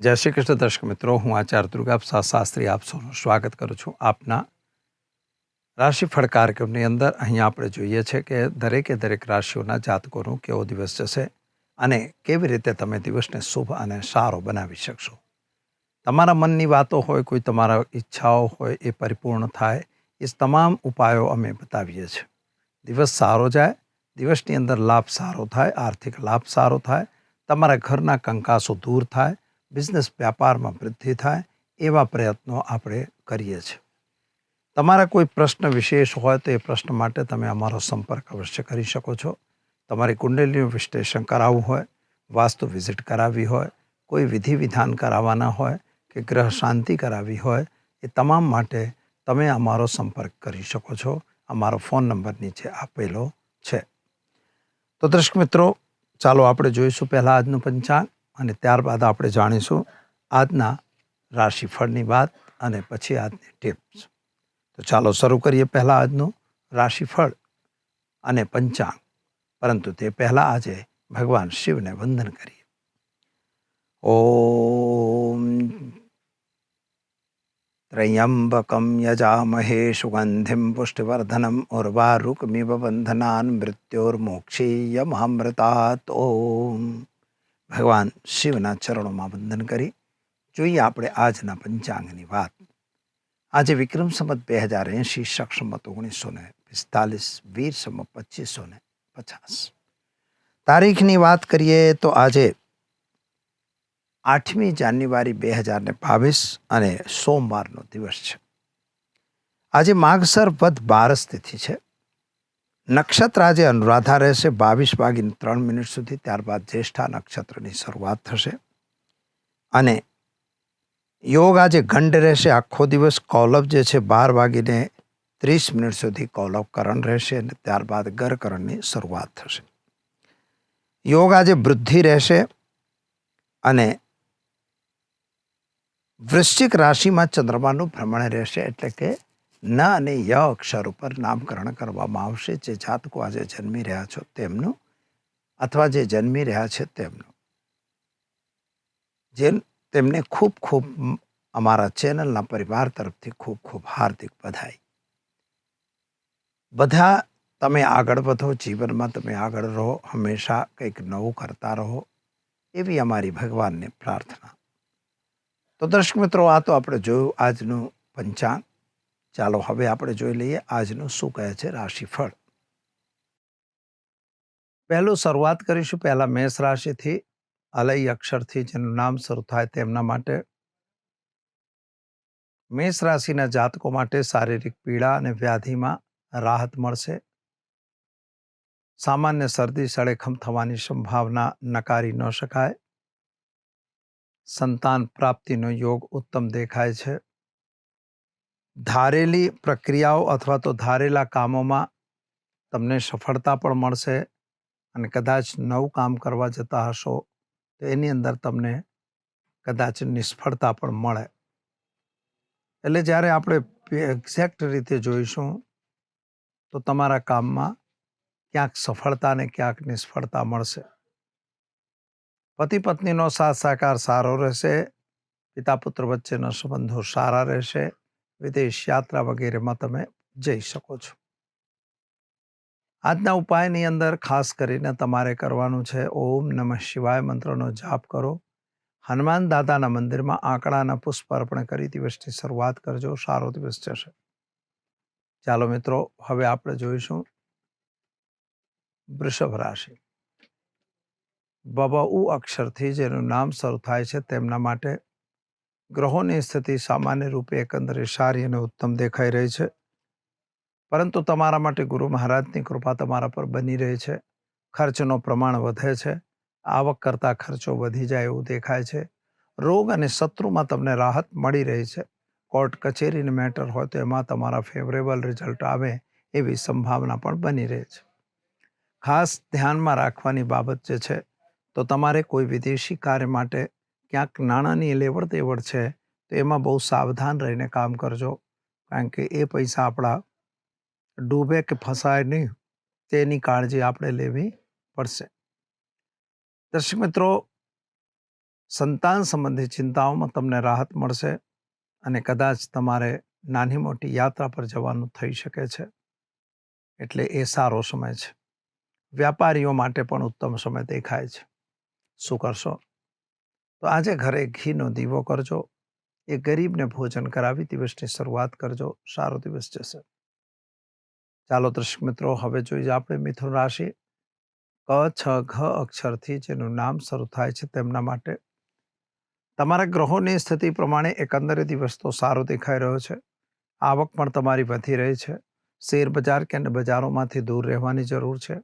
જય શ્રી કૃષ્ણ દર્શક મિત્રો, હું આચાર્ય દુર્ગાપ્સા શાસ્ત્રી આપ સૌનું સ્વાગત કરું છું આપના રાશિફળ કાર્યક્રમની અંદર. અહીંયા આપણે જોઈએ છે કે દરેકે દરેક રાશિઓના જાતકોનું કેવો દિવસ જશે અને કેવી રીતે તમે દિવસને શુભ અને સારો બનાવી શકશો. તમારા મનની વાતો હોય, કોઈ તમારા ઈચ્છાઓ હોય એ પરિપૂર્ણ થાય. એ તમામ ઉપાયો અમે બતાવીએ છીએ. દિવસ સારો જાય, દિવસની અંદર લાભ સારો થાય, આર્થિક લાભ સારો થાય, તમારા ઘરના કંકાસો દૂર થાય બિઝનેસ વ્યાપારમાં વૃદ્ધિ થાય એવા પ્રયત્નો આપણે કરીએ છીએ. તમારા કોઈ પ્રશ્ન વિશેષ હોય તો એ પ્રશ્ન માટે તમે અમારો સંપર્ક અવશ્ય કરી શકો છો. તમારી કુંડલીનું વિશ્લેષણ કરાવવું હોય, વાસ્તુ વિઝિટ કરાવવી હોય, કોઈ વિધિ વિધાન કરાવવાના હોય કે ગ્રહ શાંતિ કરાવવી હોય, એ તમામ માટે તમે અમારો સંપર્ક કરી શકો છો. અમારો ફોન નંબર નીચે આપેલો છે. તો દર્શક મિત્રો, ચાલો આપણે જોઈશું પહેલાં આજનું પંચાંગ. અને ત્યારબાદ આપણે જાણીશું આજના રાશિફળની વાત અને પછી આજની ટિપ્સ તો ચાલો શરૂ કરીએ પહેલાં આજનું રાશિફળ અને પંચાંગ. પરંતુ તે પહેલાં આજે ભગવાન શિવને વંદન કરીએ. ઓમ ત્રયંબકમ યજામહે સુગંધિમ પુષ્ટિવર્ધનમ ઉર્વારુકમિવ બંધનાન મૃત્યોર્મોક્ષીયમામૃતાત ઓમ ભગવાન શિવના ચરણોમાં વંદન કરી. જોઈએ આપણે આજના પંચાંગની વાત. આજે વિક્રમ સંમત બે હજાર એંશી સક્ષમત ઓગણીસો ને પિસ્તાલીસ, વીર સંમત પચીસો ને પચાસ. તારીખની વાત કરીએ તો આજે આઠમી જાન્યુઆરી બે હજાર ને બાવીસ અને સોમવારનો દિવસ છે. આજે માગસર વધ બારસ તિથિ છે. નક્ષત્ર આજે અનુરાધા રહેશે. બાવીસ વાગીને ત્રણ મિનિટ સુધી. ત્યારબાદ જ્યેષ્ઠા નક્ષત્રની શરૂઆત થશે. અને યોગ આજે ગંડ રહેશે. આખો દિવસ કૌલવ જે છે, બાર વાગીને ત્રીસ મિનિટ સુધી કૌલવ કરણ રહેશે અને ત્યારબાદ ગરકરણની શરૂઆત થશે. યોગ આજે વૃદ્ધિ રહેશે અને વૃશ્ચિક રાશિમાં ચંદ્રમાનું ભ્રમણ રહેશે એટલે કે ન અને ય અક્ષર ઉપર નામકરણ કરવામાં આવશે. જે જાતકો આજે જન્મી રહ્યા છો તેમનું, અથવા જે જન્મી રહ્યા છે તેમનું. જે તેમને ખૂબ ખૂબ અમારા ચેનલના પરિવાર તરફથી ખૂબ ખૂબ હાર્દિક બધાઈ બધા તમે આગળ વધો, જીવનમાં તમે આગળ રહો, હંમેશા કંઈક નવું કરતા રહો, એવી અમારી ભગવાનને પ્રાર્થના. તો દર્શક મિત્રો, આ તો આપણે જોયું આજનું પંચાંગ. ચાલો હવે આપણે જોઈ લઈએ આજનું શું કહે છે રાશિફળ. પહેલું શરૂઆત કરીશું પહેલાં મેષ રાશિથી, અલય અક્ષરથી જેનું નામ શરૂ થાય તેમના માટે. મેષ રાશિના જાતકો માટે શારીરિક પીડા અને વ્યાધિમાં રાહત મળશે. સામાન્ય શરદી, સળેખમ થવાની સંભાવના નકારી ન શકાય. સંતાન પ્રાપ્તિનો યોગ ઉત્તમ દેખાય છે. ધારેલી પ્રક્રિયાઓ અથવા તો ધારેલા કામોમાં તમને સફળતા પણ મળશે અને કદાચ નવું કામ કરવા જતા હશો, તો એની અંદર તમને કદાચ નિષ્ફળતા પણ મળે. એટલે જ્યારે આપણે એક્ઝેક્ટ રીતે જોઈશું, તો તમારા કામમાં ક્યાંક સફળતા ને ક્યાંક નિષ્ફળતા મળશે. પતિ પત્નીનો સાથ સહકાર સારો રહેશે પિતા પુત્ર વચ્ચેના સંબંધો સારા રહેશે વિદેશ યાત્રા વગેરેમાં તમે જઈ શકો છો. આજના ઉપાયની અંદર ખાસ કરીને તમારે કરવાનું છે, ઓમ નમઃ શિવાય મંત્રનો જાપ કરો. હનુમાન દાદાના મંદિરમાં આંકડાના પુષ્પ અર્પણ કરી દિવસની શરૂઆત કરજો, સારો દિવસ જશે. ચાલો મિત્રો, હવે આપણે જોઈશું વૃષભ રાશિ. બબઉ અક્ષરથી જેનું નામ શરૂ થાય છે તેમના માટે ગ્રહોની સ્થિતિ સામાન્ય રૂપે એકંદરે સારી અને ઉત્તમ દેખાઈ રહી છે. પરંતુ તમારા માટે ગુરુ મહારાજની કૃપા તમારા પર બની રહી છે. ખર્ચનો પ્રમાણ વધે છે. આવક કરતાં ખર્ચો વધી જાય એવું દેખાય છે. રોગ અને શત્રુમાં તમને રાહત મળી રહી છે. કોર્ટ કચેરીની મેટર હોય તો એમાં તમારા ફેવરેબલ રિઝલ્ટ આવે એવી સંભાવના પણ બની રહે છે. ખાસ ધ્યાનમાં રાખવાની બાબત જે છે, તો તમારે કોઈ વિદેશી કાર્ય માટે ક્યાંક નાણાંની લેવડ દેવડ છે, તો એમાં બહુ સાવધાન રહીને કામ કરજો. કારણ કે એ પૈસા આપણા ડૂબે કે ફસાય નહીં, તેની કાળજી આપણે લેવી પડશે. દર્શક મિત્રો, સંતાન સંબંધી ચિંતાઓમાં તમને રાહત મળશે અને કદાચ તમારે નાની મોટી યાત્રા પર જવાનું થઈ શકે છે. એટલે એ સારો સમય છે. વ્યાપારીઓ માટે પણ ઉત્તમ સમય દેખાય છે. શું કરશો? તો આજે ઘરે ઘીનો દીવો કરજો, એ ગરીબને ભોજન કરાવી દિવસની શરૂઆત કરજો, સારો દિવસ જશે. ચાલો દર્શક મિત્રો, હવે જોઈએ આપણે મિથુન રાશિ. ક, છ, ઘ અક્ષરથી જેનું નામ શરૂ થાય છે તેમના માટે. તમારા ગ્રહોની સ્થિતિ પ્રમાણે એકંદરે દિવસ તો સારો દેખાઈ રહ્યો છે. આવક પણ તમારી વધી રહી છે. શેર બજાર કે બજારોમાંથી દૂર રહેવાની જરૂર છે.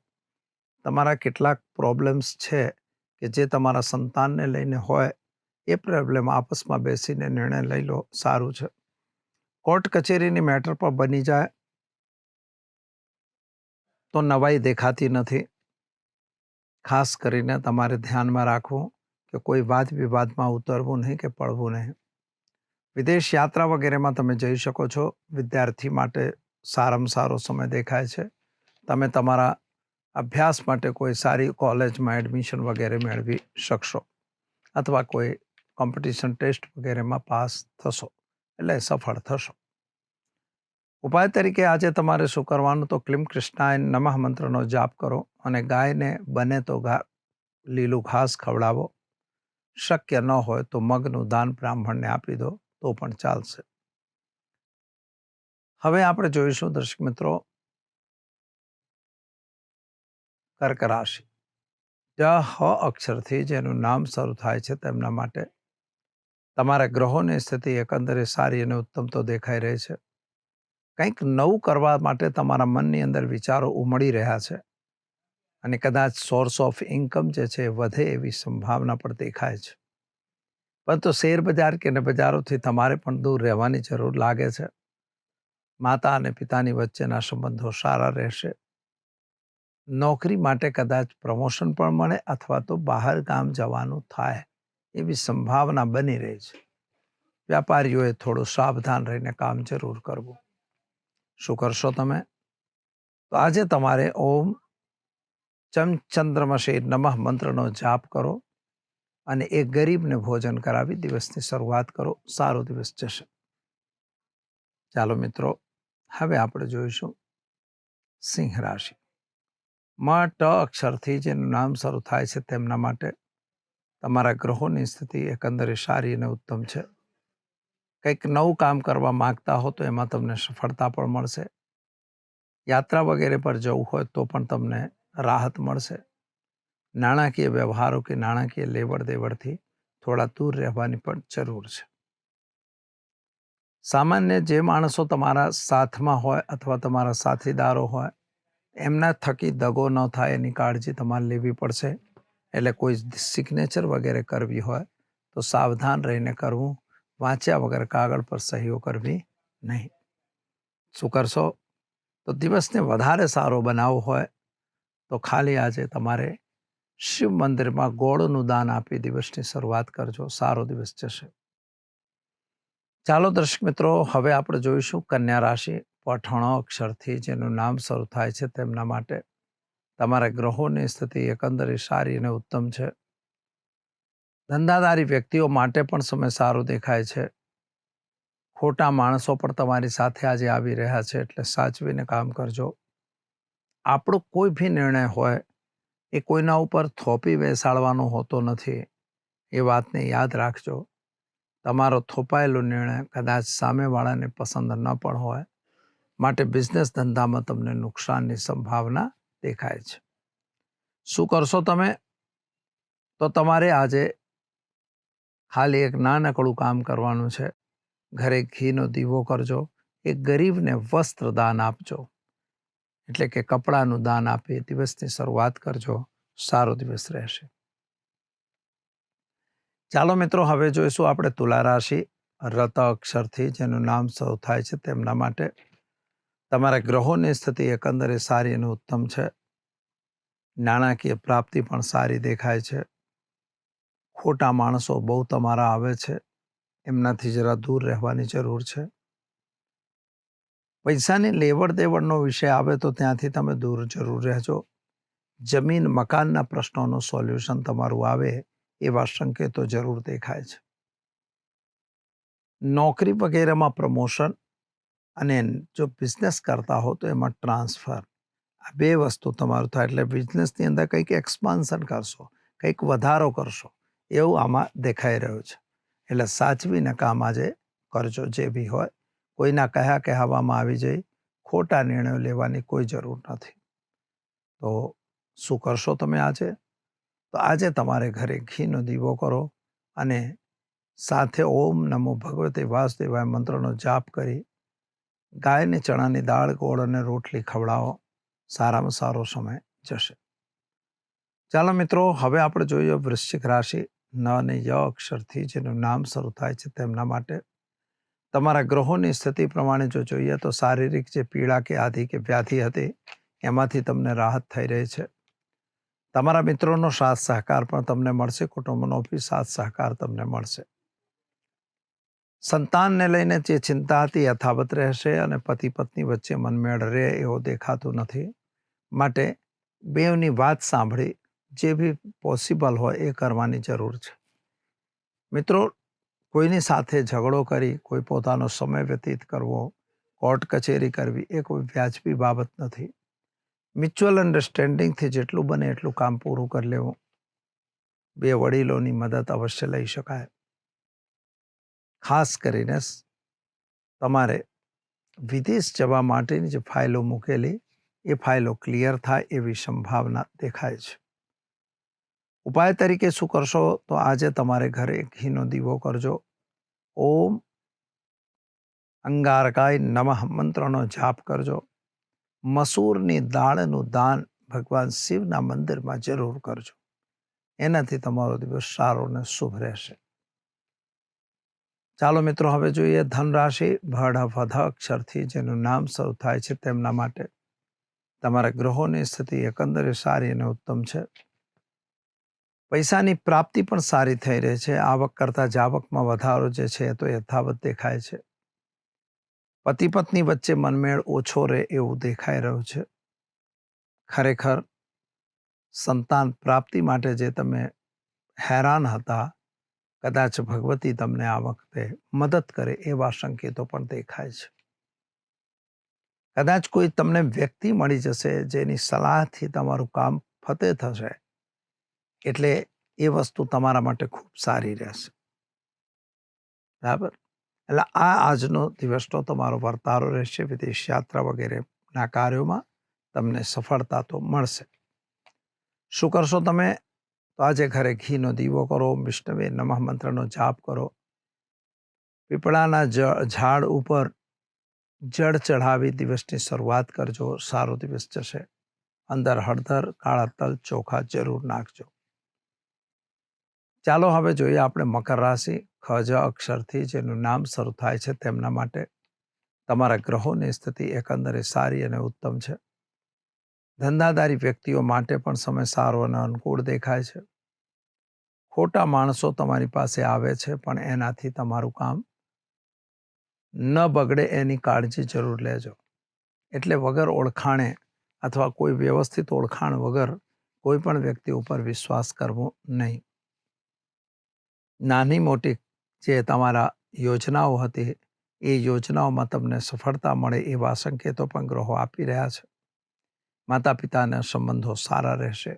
તમારા કેટલાક પ્રોબ્લેમ્સ છે કે જે તમારા સંતાનને લઈને હોય, એ પ્રોબ્લેમ આપસમાં બેસીને નિર્ણય લઈ લો, સારું છે. કોર્ટ કચેરીની મેટર પર બની જાય. તો નવાઈ દેખાતી નથી. ખાસ કરીને તમારે ધ્યાનમાં રાખવું કે કોઈ વાદ વિવાદમાં ઉતરવું નહીં કે પડવું નહીં. વિદેશ યાત્રા વગેરેમાં તમે જઈ શકો છો. વિદ્યાર્થી માટે સારામાં સારો સમય દેખાય છે. તમે તમારા અભ્યાસ માટે કોઈ સારી કોલેજમાં એડમિશન વગેરે મેળવી શકશો અથવા કોઈ કોમ્પિટિશન ટેસ્ટ વગેરેમાં પાસ થશો એટલે સફળ થશો. ઉપાય તરીકે આજે તમારે શું કરવાનું તો ક્લિમ કૃષ્ણાય નમઃ મંત્રનો જાપ કરો અને ગાયને બને તો ઘા લીલું ઘાસ ખવડાવો. શક્ય ન હોય તો મગનું દાન બ્રાહ્મણને આપી દો તો પણ ચાલશે. હવે આપણે જોઈશું દર્શક મિત્રો કર્ક રાશિ ડ હ અક્ષરથી જેનું નામ શરૂ થાય છે તેમના માટે. તમારા ગ્રહોની સ્થિતિ એકંદરે સારી અને ઉત્તમ તો દેખાઈ રહી છે. કંઈક નવું કરવા માટે તમારા મનની અંદર વિચારો ઉમળી રહ્યા છે. અને કદાચ સોર્સ ઓફ ઇન્કમ જે છે વધે એવી સંભાવના પણ દેખાય છે. પરંતુ શેર બજાર કે બજારોથી તમારે પણ દૂર રહેવાની જરૂર લાગે છે. માતા અને પિતાની વચ્ચેના સંબંધો સારા રહેશે. નોકરી માટે કદાચ પ્રમોશન પણ મળે અથવા તો બહાર ગામ જવાનું થાય એવી સંભાવના બની રહી છે. વ્યાપારીઓએ થોડું સાવધાન રહીને કામ જરૂર કરવું. શું કરશો તમે? તો આજે તમારે ઓમ ચમ ચંદ્રમશેર નમઃ મંત્રનો જાપ કરો અને એ ગરીબને ભોજન કરાવી દિવસની શરૂઆત કરો. સારો દિવસ જશે. ચાલો મિત્રો, હવે આપણે જોઈશું સિંહ રાશિ. મ ટ અક્ષરથી જેનું નામ શરૂ થાય છે તેમના માટે. તમારા ગ્રહોની સ્થિતિ એકંદરે સારી અને ઉત્તમ છે. કંઈક નવું કામ કરવા માગતા હો તો એમાં તમને સફળતા પણ મળશે. યાત્રા વગેરે પર જવું હોય તો પણ તમને રાહત મળશે. નાણાકીય વ્યવહારો કે નાણાકીય લેવડ દેવડથી થોડા દૂર રહેવાની પણ જરૂર છે. સામાન્ય જે માણસો તમારા સાથમાં હોય અથવા તમારા સાથીદારો હોય એમના થકી દગો ન થાય એની કાળજી તમારે લેવી પડશે. એટલે કોઈ સિગ્નેચર વગેરે કરવી હોય તો સાવધાન રહીને કરવું. વાંચ્યા વગર કાગળ પર સહીઓ કરવી નહીં. શું કરશો? તો દિવસને વધારે સારો બનાવવો હોય તો ખાલી આજે તમારે શિવ મંદિરમાં ગોળનું દાન આપી દિવસની શરૂઆત કરજો. સારો દિવસ જશે. ચાલો દર્શક મિત્રો, હવે આપણે જોઈશું કન્યા રાશિ. પઠણો અક્ષરથી જેનું નામ શરૂ થાય છે તેમના માટે. તમારા ગ્રહોની સ્થિતિ એકંદરે સારી અને ઉત્તમ છે. ધંધાદારી વ્યક્તિઓ માટે પણ સમય સારો દેખાય છે. ખોટા માણસો પણ તમારી સાથે આજે આવી રહ્યા છે, એટલે સાચવીને કામ કરજો. આપણો કોઈ બી નિર્ણય હોય, એ કોઈના ઉપર થોપી બેસાડવાનો હોતો નથી. એ વાતને યાદ રાખજો. તમારો થોપાયેલો નિર્ણય કદાચ સામેવાળાને પસંદ ન પણ હોય. માટે બિઝનેસ ધંધામાં તમને નુકસાનની સંભાવના દેખાય છે. શું કરશો તમે? તો તમારે આજે ખાલી એક નાનકડું કામ કરવાનું છે. ઘરે ઘીનો દીવો કરજો. એક ગરીબને વસ્ત્ર દાન આપજો. એટલે કે કપડાનું દાન આપી. દિવસની શરૂઆત કરજો. સારો દિવસ રહેશે. ચાલો મિત્રો, હવે જોઈશું આપણે તુલા રાશિ રત અક્ષરથી જેનું નામ સૌ થાય છે તેમના માટે. તમારા ગ્રહોની સ્થિતિ એકંદરે સારી અને ઉત્તમ છે. નાણાકીય પ્રાપ્તિ પણ સારી દેખાય છે. ખોટા માણસો બહુ તમારા આવે છે. એમનાથી જરા દૂર રહેવાની જરૂર છે. પૈસાની લેવડ દેવડનો વિષય આવે તો ત્યાંથી તમે દૂર જરૂર રહેજો. જમીન, મકાનના પ્રશ્નોનું સોલ્યુશન તમારું આવે એવા સંકેતો જરૂર દેખાય છે. નોકરી વગેરેમાં પ્રમોશન અને જો બિઝનેસ કરતા હો તો એમાં ટ્રાન્સફર આ બે વસ્તુ તમારું થાય એટલે બિઝનેસની અંદર કંઈક એક્સપાન્શન કરશો, કંઈક વધારો કરશો, એવું આમાં દેખાઈ રહ્યું છે. એટલે સાચવીને કામ આજે કરજો જે બી હોય. કોઈના કહ્યા કહેવામાં આવી જઈ ખોટા નિર્ણયો લેવાની કોઈ જરૂર નથી. તો શું કરશો તમે આજે? તો આજે તમારે ઘરે ઘીનો દીવો કરો અને સાથે ઓમ નમો ભગવતે વાસુદેવાય મંત્રનો જાપ કરી ગાયને, ચણાની દાળ, ગોળ અને રોટલી ખવડાવો. સારામાં સારો સમય જશે. ચાલો મિત્રો, હવે આપણે જોઈએ વૃશ્ચિક રાશિ. ન અને ય અક્ષરથી જેનું નામ શરૂ થાય છે તેમના માટે. તમારા ગ્રહોની સ્થિતિ પ્રમાણે જો જોઈએ તો શારીરિક જે પીડા કે આધિ કે વ્યાધિ હતી, એમાંથી તમને રાહત થઈ રહી છે. તમારા મિત્રોનો સાથ સહકાર પણ તમને મળશે. કુટુંબનો બી સાથ સહકાર તમને મળશે. સંતાનને લઈને જે ચિંતા હતી યથાવત રહેશે અને પતિ પત્ની વચ્ચે મનમેળ રહે એવો દેખાતું નથી. માટે બેવની વાત સાંભળી જે બી પોસિબલ હોય એ કરવાની જરૂર છે. મિત્રો, કોઈની સાથે ઝઘડો કરી, કોઈ પોતાનો સમય વ્યતીત કરવો, કોર્ટ કચેરી કરવી એ કોઈ વ્યાજબી બાબત નથી. મ્યુચ્યુઅલ અન્ડરસ્ટેન્ડિંગથી જેટલું બને એટલું કામ પૂરું કરી લેવું. બે વડીલોની મદદ અવશ્ય લઈ શકાય. ખાસ કરીને તમારે વિદેશ જવા માટેની જે ફાઇલો મૂકેલી, એ ફાઇલો ક્લિયર થાય એવી સંભાવના દેખાય છે. ઉપાય તરીકે શું કરશો? તો આજે તમારે ઘરે ઘીનો દીવો કરજો. ઓમ અંગારકાય નમઃ મંત્રનો જાપ કરજો. મસૂરની દાળનું દાન ભગવાન શિવના મંદિરમાં જરૂર કરજો. એનાથી તમારો દિવસ સારો અને શુભ રહેશે. ચાલો મિત્રો, હવે જોઈએ ધનરાશિ. ભડ વધ અક્ષરથી જેનું નામ શરૂ થાય છે તેમના માટે. તમારા ગ્રહોની સ્થિતિ એકંદરે સારી અને ઉત્તમ છે. પૈસાની પ્રાપ્તિ પણ સારી થઈ રહી છે. આવક કરતા જાવકમાં વધારો જે છે તો યથાવત દેખાય છે. પતિ પત્ની વચ્ચે મનમેળ ઓછો રહે એવું દેખાઈ રહ્યું છે. ખરેખર સંતાન પ્રાપ્તિ માટે જે તમે હેરાન હતા કદાચ ભગવતી તમને આ વખતે મદદ કરે એવા સંકેતો પણ દેખાય છે. કદાચ કોઈ તમને વ્યક્તિ મળી જશે જેની સલાહથી તમારું કામ ફતે થશે, એટલે એ વસ્તુ તમારા માટે ખૂબ સારી રહેશે. બરાબર? એટલે આ આજનો દિવસનો તમારો વર્તારો રહેશે, વિદેશ યાત્રા વગેરેના કાર્યોમાં તમને સફળતા તો મળશે. શું કરશો તમે? તો આજે ઘરે ઘીનો દીવો કરો, વિષ્ણવે નમઃ મંત્રનો જાપ કરો. પીપળાના ઝાડ ઉપર જળ ચઢાવી દિવસની શરૂઆત કરજો. સારો દિવસ જશે. અંદર હળદર, કાળા તલ, ચોખા જરૂર નાખજો. ચાલો હવે જોઈએ આપણે મકર રાશિ ખજ અક્ષરથી જેનું નામ શરૂ થાય છે તેમના માટે. તમારા ગ્રહોની સ્થિતિ એકંદરે સારી અને ઉત્તમ છે. ધંધાદારી વ્યક્તિઓ માટે પણ સમય સારો અને અનુકૂળ દેખાય છે. ખોટા માણસો તમારી પાસે આવે છે, પણ એનાથી તમારું કામ ન બગડે એની કાળજી જરૂર લેજો. એટલે વગર ઓળખાણે અથવા કોઈ વ્યવસ્થિત ઓળખાણ વગર કોઈ પણ વ્યક્તિ ઉપર વિશ્વાસ કરવો નહીં. નાની મોટી જે તમારા યોજનાઓ હતી, એ યોજનાઓમાં તમને સફળતા મળે એવા સંકેતો પણ ગ્રહો આપી રહ્યા છે. માતા પિતાના સંબંધો સારા રહેશે.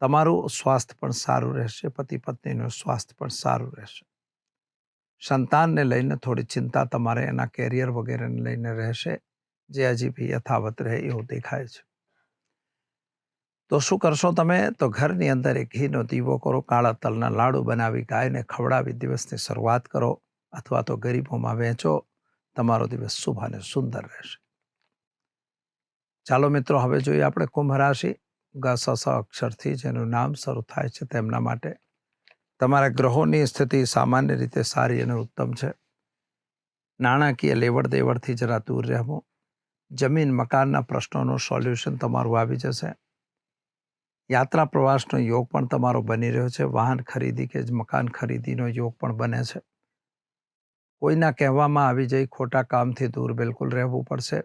તમારું સ્વાસ્થ્ય પણ સારું રહેશે પતિ પત્નીનું સ્વાસ્થ્ય પણ સારું રહેશે. સંતાનને લઈને થોડી ચિંતા તમારે એના કેરિયર વગેરેને લઈને રહેશે, જે હજી બી યથાવત રહે એવું દેખાય છે. તો શું કરશો તમે? તો ઘરની અંદર એક ઘીનો દીવો કરો, કાળા તલના લાડુ બનાવી, ગાયને ખવડાવી, દિવસની શરૂઆત કરો, અથવા તો ગરીબોમાં વહેંચો, તમારો દિવસ શુભ અને સુંદર રહેશે. ચાલો મિત્રો, હવે જોઈએ આપણે કુંભ રાશિ. ગસ અક્ષરથી જેનું નામ શરૂ થાય છે તેમના માટે. તમારા ગ્રહોની સ્થિતિ સામાન્ય રીતે સારી અને ઉત્તમ છે. નાણાકીય લેવડ દેવડથી જરા દૂર રહેવું. જમીન મકાનના પ્રશ્નોનું સોલ્યુશન તમારું આવી જશે. યાત્રા પ્રવાસનો યોગ પણ તમારો બની રહ્યો છે. વાહન ખરીદી કે મકાન ખરીદીનો યોગ પણ બને છે. કોઈના કહેવામાં આવી જઈ ખોટા કામથી દૂર બિલકુલ રહેવું પડશે.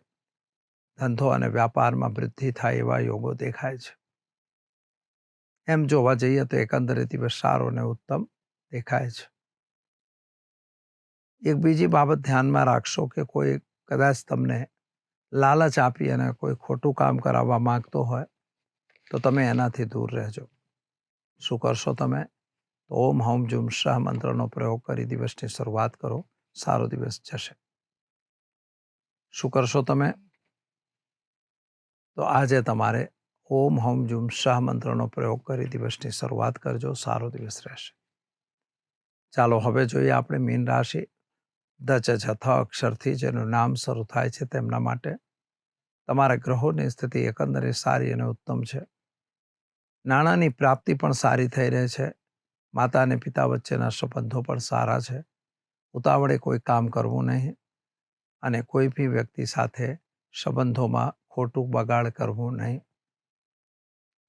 ધંધો અને વ્યાપારમાં વૃદ્ધિ થાય એવા યોગો દેખાય છે. એમ જોવા જઈએ તો એકંદરે દિવસ સારો અને ઉત્તમ દેખાય છે. એક બીજી બાબત ધ્યાનમાં રાખશો કે કોઈ કદાચ તમને લાલચ આપી અને કોઈ ખોટું કામ કરાવવા માંગતો હોય તો તમે એનાથી દૂર રહેજો. શું કરશો તમે? તો ઓમ હોમ જુમ શાહ મંત્રનો પ્રયોગ કરી દિવસની શરૂઆત કરો. સારો દિવસ જશે. શું કરશો તમે? તો આજે તમારે ઓમ હોમ જુમ શાહ મંત્રનો પ્રયોગ કરી દિવસની શરૂઆત કરજો. સારો દિવસ રહેશે. ચાલો હવે જોઈએ આપણે મીન રાશિ. દચ જથ અક્ષરથી જેનું નામ શરૂ થાય છે તેમના માટે. તમારા ગ્રહોની સ્થિતિ એકંદરે સારી અને ઉત્તમ છે. નાણાંની પ્રાપ્તિ પણ સારી થઈ રહે છે. માતા અને પિતા વચ્ચેના સંબંધો પણ સારા છે. ઉતાવળે કોઈ કામ કરવું નહીં અને કોઈ બી વ્યક્તિ સાથે સંબંધોમાં ખોટું બગાડ કરવું નહીં.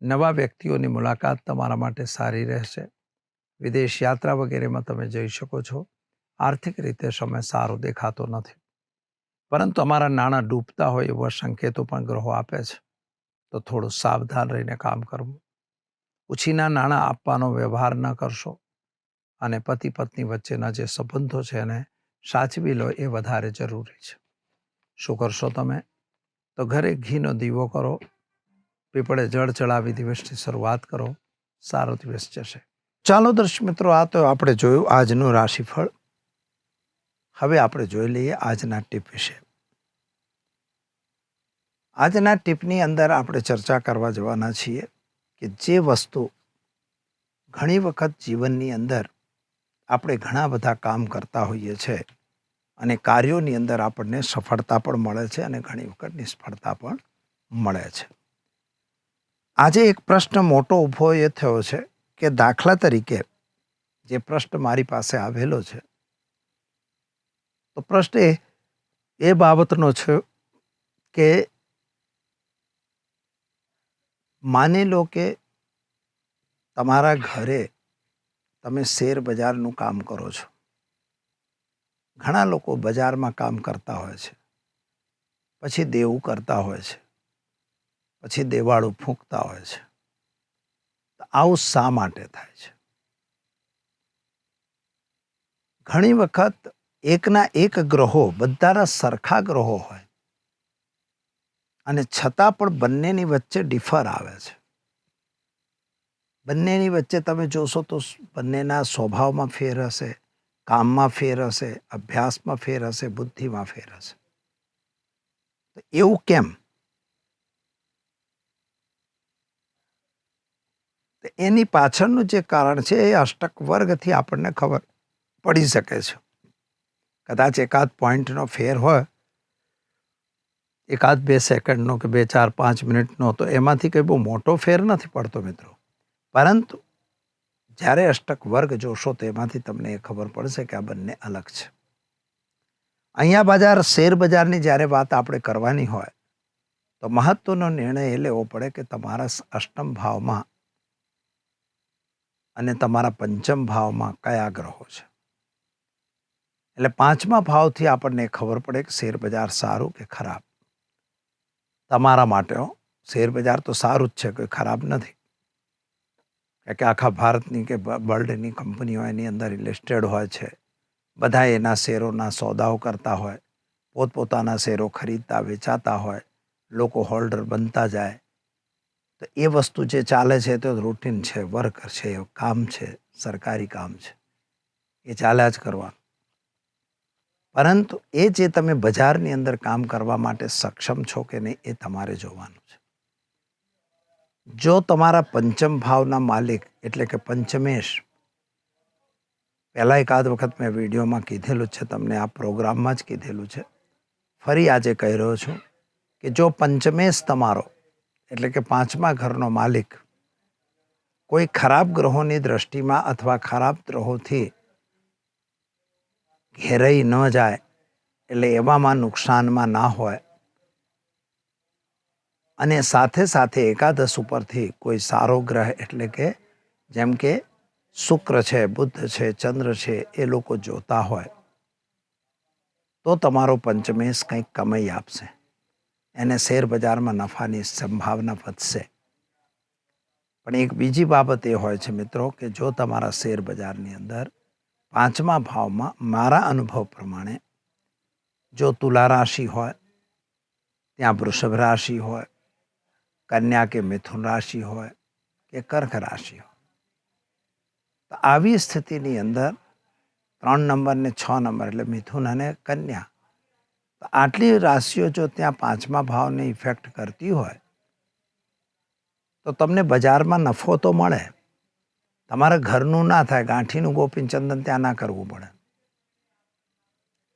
નવા વ્યક્તિઓની મુલાકાત તમારા માટે સારી રહેશે. વિદેશ યાત્રા વગેરેમાં તમે જઈ શકો છો. આર્થિક રીતે સમય સારો દેખાતો નથી. પરંતુ અમારા નાણાં ડૂબતા હોય એવા સંકેતો પણ ગ્રહો આપે છે. તો થોડું સાવધાન રહીને કામ કરવું. ઉછીના નાણાં આપવાનો વ્યવહાર ન કરશો. અને પતિ પત્ની વચ્ચેના જે સંબંધો છે એને સાચવી લો એ વધારે જરૂરી છે. શું કરશો તમે? તો ઘરે ઘીનો દીવો કરો, પીપળે જળ ચડાવી દિવસની શરૂઆત કરો, સારો દિવસ જશે. ચાલો દર્શક મિત્રો, આ તો આપણે જોયું આજનું રાશિફળ. હવે આપણે જોઈ લઈએ આજના ટીપ વિશે. આજના ટીપની અંદર આપણે ચર્ચા કરવા જવાના છીએ કે જે વસ્તુ ઘણી વખત જીવનની અંદર આપણે ઘણા બધા કામ કરતા હોઈએ છીએ અને કાર્યોની અંદર આપણને સફળતા પણ મળે છે અને ઘણી વખત નિષ્ફળતા પણ મળે છે. આજે એક પ્રશ્ન મોટો ઊભો એ થયો છે કે દાખલા તરીકે જે પ્રશ્ન મારી પાસે આવેલો છે, તો પ્રશ્ન એ એ બાબતનો છે કે માની લો કે તમારા ઘરે તમે શેર બજારનું કામ કરો છો. ઘણા લોકો બજારમાં કામ કરતા હોય છે. પછી દેવું કરતા હોય છે. પછી દેવાળું ફૂંકતા હોય છે. આવું શા માટે થાય છે? ઘણી વખત એકના એક ગ્રહો બધાના સરખા ગ્રહો હોય. અને છતાં પણ બંનેની વચ્ચે ડિફર આવે છે. બંનેની વચ્ચે તમે જોશો તો બંનેના સ્વભાવમાં ફેર હશે. કામમાં ફેર હશે, અભ્યાસમાં ફેર હશે, બુદ્ધિમાં ફેર હશે. એવું કેમ? એની પાછળનું જે કારણ છે, એ અષ્ટક વર્ગથી આપણને ખબર પડી શકે છે. કદાચ એકાદ પોઈન્ટનો ફેર હોય, એકાદ બે સેકન્ડનો કે બે ચાર પાંચ મિનિટનો, તો એમાંથી કંઈ બહુ મોટો ફેર નથી પડતો મિત્રો. પરંતુ જ્યારે અષ્ટક વર્ગ જોશો તો એમાંથી તમને એ ખબર પડશે કે આ બંને અલગ છે. અહીંયા બજાર, શેર બજારની જ્યારે વાત આપણે કરવાની હોય, તો મહત્વનો નિર્ણય એ લેવો પડે કે તમારા અષ્ટમ ભાવમાં અને તમારા પંચમ ભાવમાં કયા ગ્રહો છે. એટલે પાંચમા ભાવથી આપણને ખબર પડે કે શેર બજાર સારું કે ખરાબ. તમારા માટે શેર બજાર તો સારું જ છે, કોઈ ખરાબ નથી. કે આખા ભારતની કે વર્લ્ડની કંપનીઓ એની અંદર લિસ્ટેડ હોય છે. બધા એના શેરોના સોદાઓ કરતા હોય, પોતપોતાના શેરો ખરીદતા, વેચાતા હોય, લોકો હોલ્ડર બનતા જાય. તો એ વસ્તુ જે ચાલે છે, તો રૂટીન છે વર્ક છે કામ છે, સરકારી કામ છે. એ ચાલ્યા જ કરવાનું. પરંતુ એ જે તમે બજારની અંદર કામ કરવા માટે સક્ષમ છો કે નહીં, એ તમારે જોવાનું. જો તમારા પંચમ ભાવના માલિક, એટલે કે પંચમેશ, પહેલાં એકાદ વખત મેં વિડીયોમાં કીધેલું છે, તમને આ પ્રોગ્રામમાં જ કીધેલું છે. ફરી આજે કહી રહ્યો છું કે જો પંચમેશ તમારો, એટલે કે પાંચમા ઘરનો માલિક, કોઈ ખરાબ ગ્રહોની દ્રષ્ટિમાં અથવા ખરાબ ગ્રહોથી ઘેરાઈ ન જાય, એટલે એવામાં નુકસાનમાં ના હોય અને સાથે સાથે એકાદશ ઉપરથી કોઈ સારો ગ્રહ એટલે કે જેમ કે શુક્ર છે બુદ્ધ છે, ચંદ્ર છે, એ લોકો જોતા હોય, તો તમારો પંચમેશ કંઈક કમાઈ આપશે. એને શેર બજારમાં નફાની સંભાવના વધશે. પણ એક બીજી બાબત એ હોય છે મિત્રો કે જો તમારા શેર બજારની અંદર પાંચમા ભાવમાં મારા અનુભવ પ્રમાણે જો તુલા રાશિ હોય, ત્યાં વૃષભ રાશિ હોય કન્યા કે મિથુન રાશિ હોય કે કર્ક રાશિ હોય. તો આવી સ્થિતિની અંદર ત્રણ નંબર ને છ નંબર એટલે મિથુન અને કન્યા. તો આટલી રાશિઓ જો ત્યાં પાંચમા ભાવને ઇફેક્ટ કરતી હોય, તો તમને બજારમાં નફો તો મળે. તમારે ઘરનું ના થાય, ગાંઠીનું ગોપીચંદન ત્યાં ના કરવું પડે.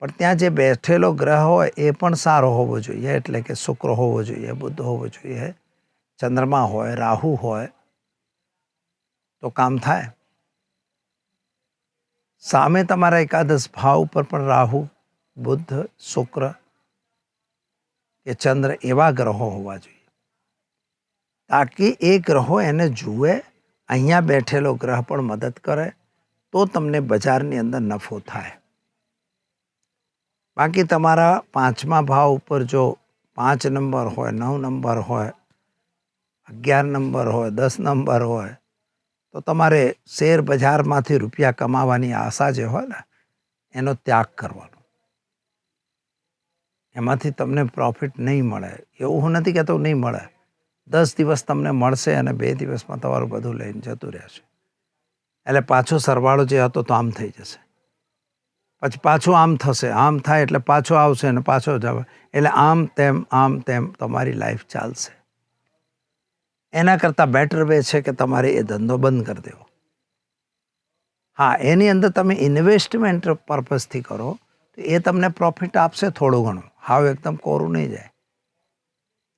પણ ત્યાં જે બેઠેલો ગ્રહ હોય એ પણ સારો હોવો જોઈએ, એટલે કે શુક્ર હોવો જોઈએ બુદ્ધ હોવો જોઈએ. ચંદ્રમા હોય, રાહુ હોય, તો કામ થાય. સામે તમારા એકાદશ ભાવ ઉપર પણ રાહુ બુદ્ધ શુક્ર કે ચંદ્ર એવા ગ્રહો હોવા જોઈએ. તાકી એ ગ્રહો એને જુએ, અહીંયા બેઠેલો ગ્રહ પણ મદદ કરે, તો તમને બજારની અંદર નફો થાય. બાકી તમારા પાંચમા ભાવ ઉપર જો પાંચ નંબર હોય, નવ નંબર હોય અગિયાર નંબર હોય, દસ નંબર હોય, તો તમારે શેર બજારમાંથી રૂપિયા કમાવાની આશા જે હોય ને, એનો ત્યાગ કરવાનો. એમાંથી તમને પ્રોફિટ નહીં મળે. એવું હું નથી કહેતો નહીં મળે. દસ દિવસ તમને મળશે અને બે દિવસમાં તમારું બધું લઈને જતું રહેશે. એટલે પાછો સરવાળો જે હતો તો આમ થઈ જશે. પછી પાછું આમ થશે. આમ થાય એટલે પાછો આવશે અને પાછો જવા. એટલે આમ તેમ આમ તેમ તમારી લાઈફ ચાલશે. એના કરતાં બેટર વે છે કે તમારે એ ધંધો બંધ કરી દેવો. હા, એની અંદર તમે ઇન્વેસ્ટમેન્ટ પર્પઝથી કરો, તો એ તમને પ્રોફિટ આપશે થોડું ઘણું. હાવ એકદમ કોરું નહીં જાય.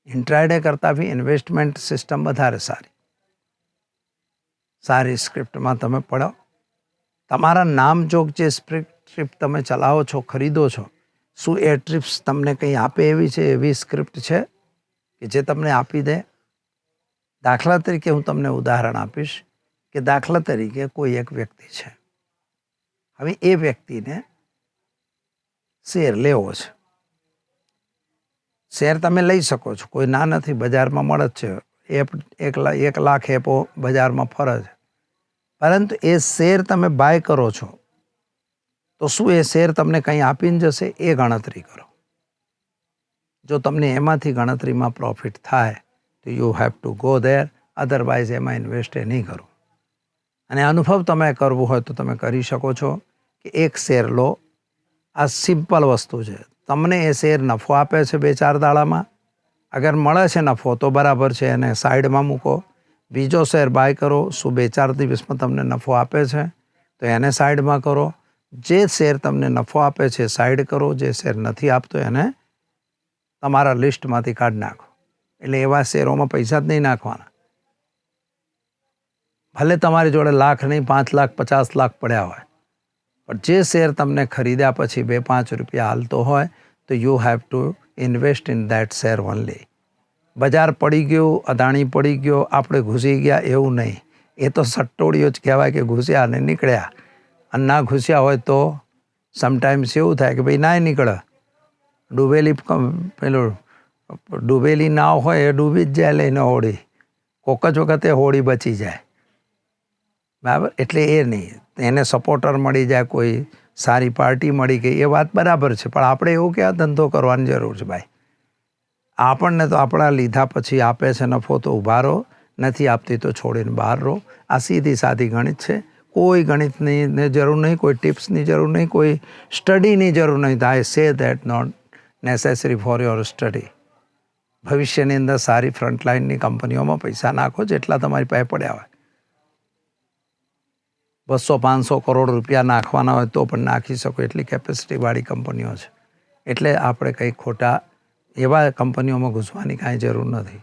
ઇન્ટ્રાડે કરતાં બી ઇન્વેસ્ટમેન્ટ સિસ્ટમ વધારે સારી. સારી સ્ક્રિપ્ટમાં તમે પડો તમારા નામ જોગ જે સ્ક્રિપ્ટ તમે ચલાવો છો, ખરીદો છો, શું એ ટ્રિપ્સ તમને કંઈ આપે એવી છે, એવી સ્ક્રિપ્ટ છે કે જે તમને આપી દે? દાખલા તરીકે હું તમને ઉદાહરણ આપીશ કે દાખલા તરીકે કોઈ એક વ્યક્તિ છે. હવે એ વ્યક્તિને શેર લેવો છે. શેર તમે લઈ શકો છો. કોઈ ના નથી, બજારમાં મળે જ છે. એપ એક એક લાખ એપો બજારમાં ફરે છે. પરંતુ એ શેર તમે બાય કરો છો, તો શું એ શેર તમને કંઈ આપીને જશે? એ ગણતરી કરો. જો તમને એમાંથી ગણતરીમાં પ્રોફિટ થાય તો you have to go there otherwise એમાં ઇન્વેસ્ટ એ નહીં કરો. અને અનુભવ તમે કરવું હોય તો તમે કરી શકો છો કે એક શેર લો. આ સિમ્પલ વસ્તુ છે. તમને એ શેર નફો આપે છે બે ચાર દાડામાં. અગર મળે છે નફો તો બરાબર છે, એને સાઈડમાં મૂકો. બીજો શેર બાય કરો, શું બે ચાર દિવસમાં તમને નફો આપે છે, તો એને સાઈડમાં કરો. જે શેર તમને નફો આપે છે સાઈડ કરો, જે શેર નથી આપતો એને તમારા લિસ્ટમાંથી કાઢી નાખો. એટલે એવા શેરોમાં પૈસા જ નહીં નાખવાના. ભલે તમારી જોડે લાખ નહીં, પાંચ લાખ, પચાસ લાખ પડ્યા હોય, પણ જે શેર તમને ખરીદ્યા પછી બે, પાંચ રૂપિયા હાલતો હોય, તો you have to invest in that share only બજાર પડી ગયું, અદાણી પડી ગયો, આપણે ઘૂસી ગયા, એવું નહીં. એ તો સટ્ટોળીઓ જ કહેવાય કે ઘૂસ્યા અને નીકળ્યા. અને ના ઘૂસ્યા હોય તો સમટાઈમ્સ એવું થાય કે ભાઈ ના નીકળે. ડૂબેલી પેલું ડૂબેલી નાવ હોય એ ડૂબી જ જાય લઈને હોળી. કોક જ વખતે હોળી બચી જાય. બરાબર? એટલે એ નહીં. એને સપોર્ટર મળી જાય, કોઈ સારી પાર્ટી મળી ગઈ એ વાત બરાબર છે. પણ આપણે એવું કે આ ધંધો કરવાની જરૂર છે ભાઈ? આપણને તો આપણા લીધા પછી આપે છે, નફો તો ઊભા રહો. નથી આપતી તો છોડીને બહાર રહો. આ સીધી સાદી ગણિત છે. કોઈ ગણિતની જરૂર નહીં, કોઈ ટિપ્સની જરૂર નહીં, કોઈ સ્ટડીની જરૂર નહીં. I say that not necessary for your study ભવિષ્યની અંદર સારી ફ્રન્ટલાઇનની કંપનીઓમાં પૈસા નાખો જેટલા તમારી પાસે પડ્યા હોય. બસો, પાંચસો કરોડ રૂપિયા નાખવાના હોય તો પણ નાખી શકો એટલી કેપેસિટીવાળી કંપનીઓ છે. એટલે આપણે કંઈ ખોટા એવા કંપનીઓમાં ઘૂસવાની કાંઈ જરૂર નથી.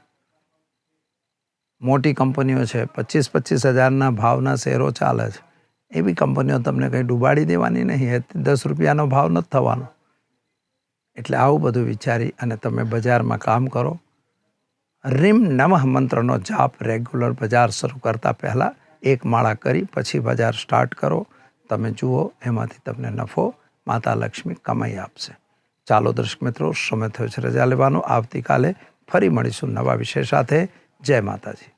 મોટી કંપનીઓ છે, પચીસ પચીસ હજારના ભાવના શેરો ચાલે છે. એવી કંપનીઓ તમને કંઈ ડૂબાડી દેવાની નહીં દસ રૂપિયાનો ભાવ નથી થવાનો. એટલે આવું બધું વિચારી અને તમે બજારમાં કામ કરો. રીમ નમઃ મંત્રનો જાપ રેગ્યુલર બજાર શરૂ કરતા પહેલાં એક માળા કરી પછી બજાર સ્ટાર્ટ કરો. તમે જુઓ, એમાંથી તમને નફો માતા લક્ષ્મી કમાઈ આપશે. ચાલો દર્શક મિત્રો, સમય થયો છે રજા લેવાનો. આવતીકાલે ફરી મળીશું નવા વિષય સાથે. જય માતાજી.